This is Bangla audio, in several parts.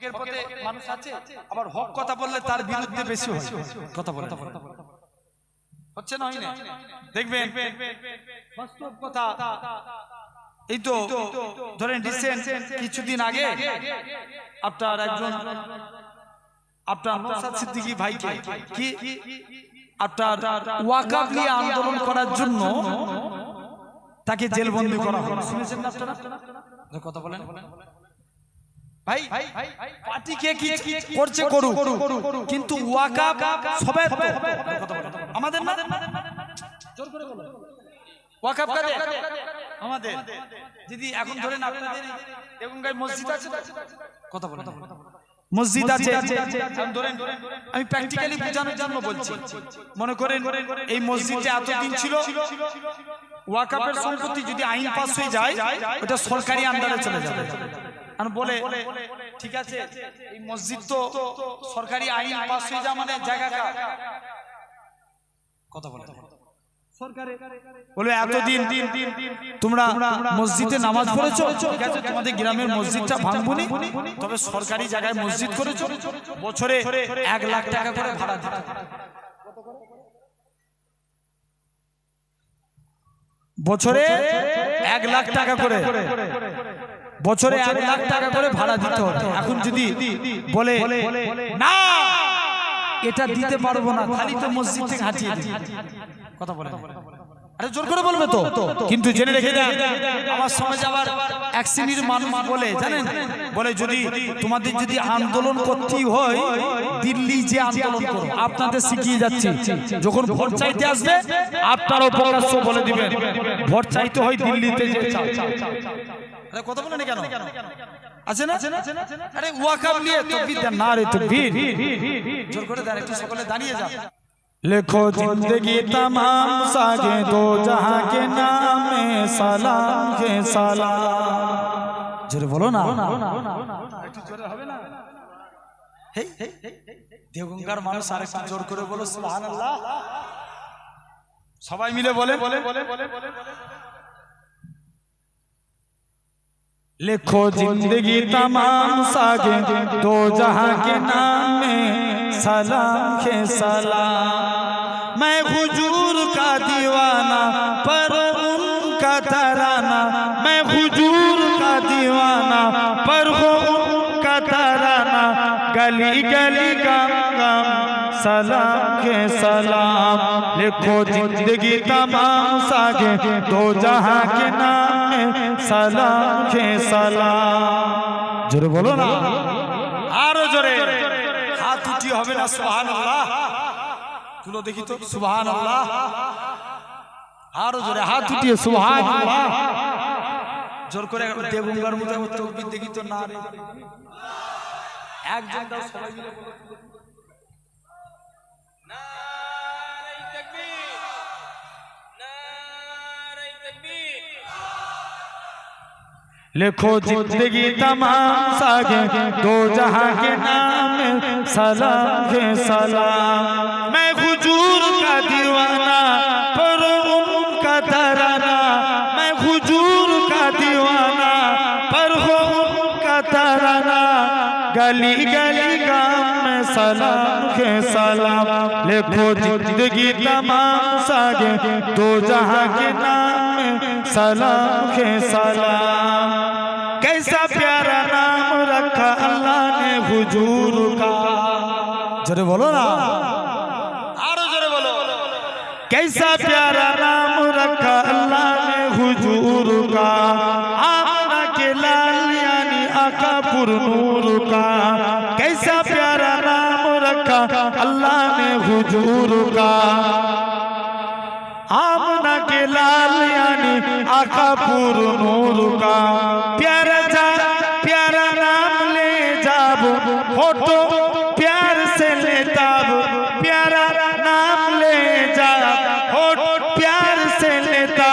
পথে মানুষ আছে আবার হক কথা বললে তার বিরুদ্ধে বেশি হয়। কথা বলে হচ্ছে না দেখবেন। বাস্তব কথা। এই তো ধরেন রিসেন্ট কিছুদিন আগে আপনার একজন আপনার নৌসাদ সিদ্দিকী ভাইকে কি আপনার ওয়াকাব নিয়ে আন্দোলন করার জন্য তাকে জেলবন্দি করা হলো শুনেছেন আপনারা? কথা বলেন। ভাই পার্টি কে কি করছে করুক। কিন্তু সবাই। আমাদের না জোর করে বলো। ওয়াকাব আমাদের। যদি এখন ধরেন আপনাদের দেবঙ্গাই মসজিদ আছে কথা বলেন। মসজিদ আছে। আমি প্র্যাকটিক্যালি বোঝানোর জন্য বলছি। মনে করেন এই মসজিদে এতদিন ছিল ওয়াকাপের সম্পত্তি যদি আইন পাস হয়ে যায় ওটা সরকারি আন্ডারে চলে যাবে। বলে ঠিক আছে এই মসজিদ তো সরকারি আইন পাস হয়ে যাওয়া মানে জায়গা কার? কথা বলে বলে এতদিন তোমরা মসজিদে নামাজ পড়েছো? ঠিক আছে তোমাদের গ্রামের মসজিদটা ভাঙবনি? তবে সরকারি জায়গায় মসজিদ করেছ? বছরে এক লাখ টাকা করে ভাড়া দিতে বছরে এক লাখ টাকা করে। বছরে এক লাখ টাকা করে ভাড়া দিতে হবে এখন যদি বলে না এটা দিতে পারব না খালি তো মসজিদ থেকে হাঁটিয়ে। কথা বলে আরে জোর করে বলবে তো? কিন্তু জেনে রেখে দেন আমার সমাজে আবার এক শ্রেণির মানুষ বলে জানেন? বলে যদি তোমাদের যদি আন্দোলন করতেই হয় দিল্লি যে আন্দোলন করো আপনাদের শিখিয়ে যাচ্ছি। যখন ভোট চাইতে আসবে আপনারও প্রকাশ্য বলে দিবেন। ভোট চাইতে হয় দিল্লিতে যে চাও। আরে কথা বলেন কেন আছে না আরে ওয়াকাব নিয়ে তকবীর দেন না রে তকবীর জোর করে দেন একটু সকলে দাঁড়িয়ে যান लिखो जिंदगी तमाम सागे दो जहां के नाम में सलाम के सलाम জোরে বলো না একটু জোরে হবে না হেই, হেই, হেই, দেওগঙ্গার মানুষ আর একটু জোর করে বলো সুবহানাল্লাহ সবাই মিলে বলে বলে বলে বলে বলে لکھو زندگی تمام ساگے، دو جہاں کے نام میں سلام کے سلام۔ میں خجور کا دیوانہ، پر ان کا ترانہ۔ میں خجور کا دیوانہ، پر ان کا ترانہ۔ گلی گلی کا غم सलाम के सलाम लिखो जिंदगी तमाम सागे दो जहां के नाम में सलाम के सलाम জোরে বলো না আরো জোরে হাত উঠি হবে না সুবহানাল্লাহ তুলো দেখি তো সুবহানাল্লাহ আরো জোরে হাত উঠিয়ে সুবহানাল্লাহ জোর করে দেবঙ্গার মতো তকবীর দেখি তো না রে একজন দাও সবাই মিলে لکھو زندگی تمام ساگے دو جہاں کے نام سلام کے سلام میں خجور کا دیوانہ پر ام کا درانا میں خجور کا دیوانہ پر ام کا درانا گلی گلی گام میں سلام کے سلام لکھو زندگی تمام ساگے دو جہاں کے نام سلام کے سلام कैसा प्यारा नाम रखा अल्लाह ने हुजूर का जरे बोलो ना आरो जरे बोलो कैसा प्यारा नाम रखा अल्लाह ने हुजूर का आमना के लाल यानी आकापुर नूर का कैसा प्यारा नाम रखा अल्लाह ने हुजूर का आमना के लाल यानी आकापुर नूर का प्यारा जा प्यारा تو پیار سے لیتا پیارا نام لے جا۔ ہوت پیار سے لیتا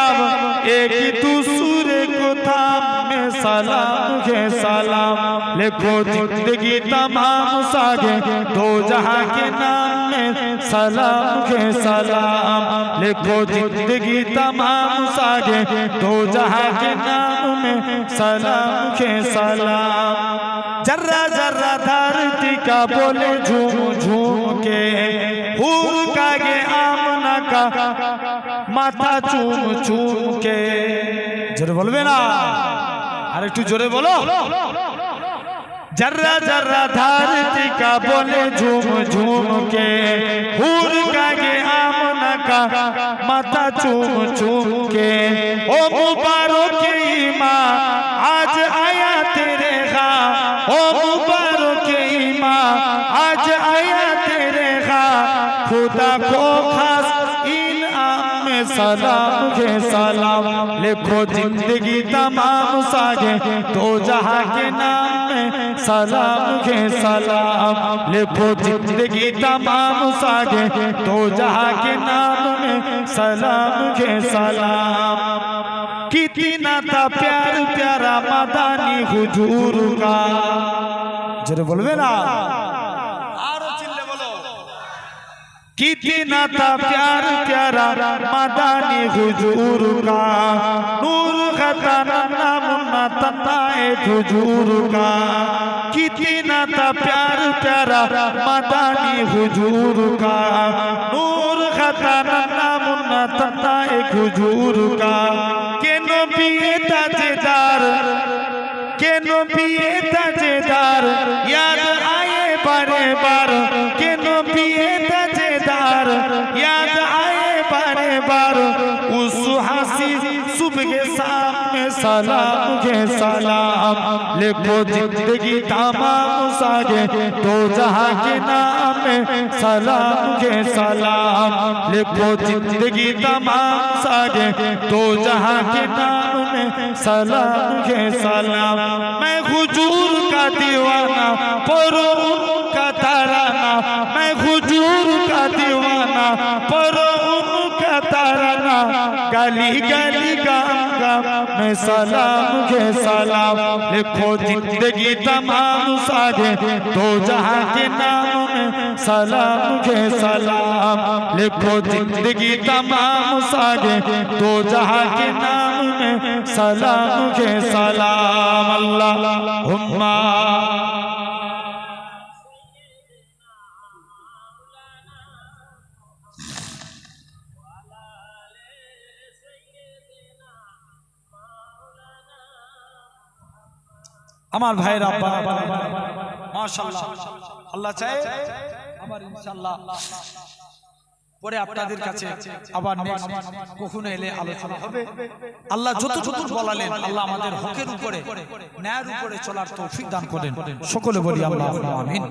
ایک دوسرے کو تھا میں سلام، مجھے سلام۔ لکھو زندگی تمام ساگے۔ دو جہاں کے نام میں سلام، مجھے سلام۔ لکھو زندگی تمام ساگے۔ دو جہاں کے نام میں سلام، مجھے سلام۔ جرہ جرہ تھا का बोले झूम झूम के हुर का गे आमना का মাথা চুম চুম কে জোরে বলবে না আর একটু জোরে বলো जर्रा जर्रा धरती का बोले झूम झूम के हुर का गे आमना का माथा चूम चूम के ओ मुबारक की سلام کے سلام، لکھو زندگی تمام ساگے، دو جہاں کے نام میں سلام کے سلام، لکھو زندگی تمام ساگے، دو جہاں کے نام میں سلام کے سلام۔ کتنا تھا پیار، پیارا مدانی حجور کا۔ جرے بلوے نا जितना था प्यार प्यारा मदानी हुजूर का नूर खता नाम तताए हुजूर का कितना था प्यार प्यारा मदानी हुजूर का नूर खता नाम तताए हुजूर का के नबी ताजेदार के नबी ताजेदार याद आए बारे बार के سلام کے سلام، لکھو زندگی تمام ساگے، دو جہاں کے نام میں سلام کے سلام، لکھو زندگی تمام ساگے، دو جہاں کے نام میں سلام کے سلام۔ میں حجور کا دیوانہ پرور کا ترانا میں حجور کا دیوانہ گلی گلی گام میں سلام کے سلام لکھو جندگی تمام سارے دو جہاں کے نام میں سلام کے سلام لکھو جندگی تمام سارے دو جہاں کے نام میں سلام کے سلام۔ اللہ، ہمہ۔ আমার ভাইয়ের আব্বা। মাশাআল্লাহ। আল্লাহ চায়? আবার ইনশাআল্লাহ। পরে আপনাদের কাছে আবার কখনো এলে আলোচনা হবে। আল্লাহ যতটুকু বলালেন আল্লাহ আমাদের হকের উপরে ন্যায়ের উপরে চলার তৌফিক দান করেন। সকলে বলি আল্লাহ আমিন।